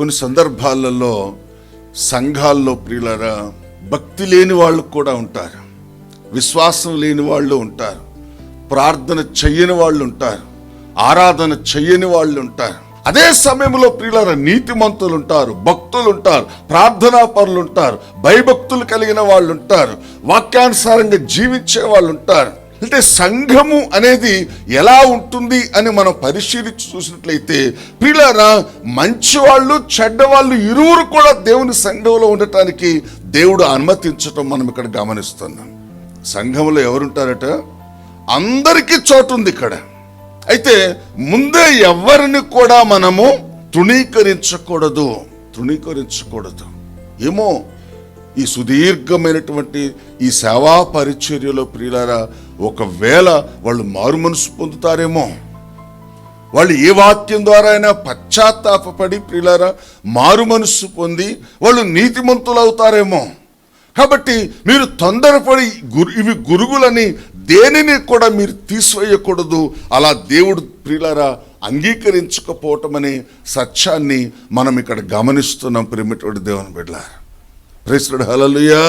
కొన్ని సందర్భాలలో సంఘాల్లో ప్రియులరా భక్తి లేని వాళ్ళు కూడా ఉంటారు. విశ్వాసం లేని వాళ్ళు ఉంటారు. ప్రార్థన చెయ్యని వాళ్ళు ఉంటారు. ఆరాధన చెయ్యని వాళ్ళు ఉంటారు. అదే సమయంలో ప్రియులర నీతిమంతులు ఉంటారు భక్తులు ఉంటారు ప్రార్థనా పరులు ఉంటారు భయభక్తులు కలిగిన వాళ్ళు ఉంటారు వాక్యానుసారంగా జీవించే వాళ్ళు ఉంటారు. అంటే సంఘము అనేది ఎలా ఉంటుంది అని మనం పరిశీలించి చూసినట్లయితే ప్రియులారా మంచివాళ్ళు చెడ్డవాళ్ళు ఇరువురు కూడా దేవుని సంఘంలో ఉండటానికి దేవుడు అనుమతించటం మనం ఇక్కడ గమనిస్తున్నాం. సంఘంలో ఎవరుంటారట? అందరికీ చోటు ఉంది ఇక్కడ. అయితే ముందే ఎవరిని కూడా మనము తృణీకరించకూడదు. తృణీకరించకూడదు. ఏమో ఈ సుదీర్ఘమైనటువంటి ఈ సేవా పరిచర్యలో ప్రియులారా ఒకవేళ వాళ్ళు మారు మనసు పొందుతారేమో. వాళ్ళు ఏ వాక్యం ద్వారా అయినా పశ్చాత్తాపడి ప్రియులారా మారు మనస్సు పొంది వాళ్ళు నీతిమంతులు అవుతారేమో. కాబట్టి మీరు తొందరపడి గురు ఇవి గురుగులని దేనిని కూడా మీరు తీసివేయకూడదు. అలా దేవుడు ప్రియులారా అంగీకరించకపోవటం అనే సత్యాన్ని మనం ఇక్కడ గమనిస్తున్నాం ప్రేమిటోడి దేవుని బిడ్డారా ప్రేసుడు హలలుయా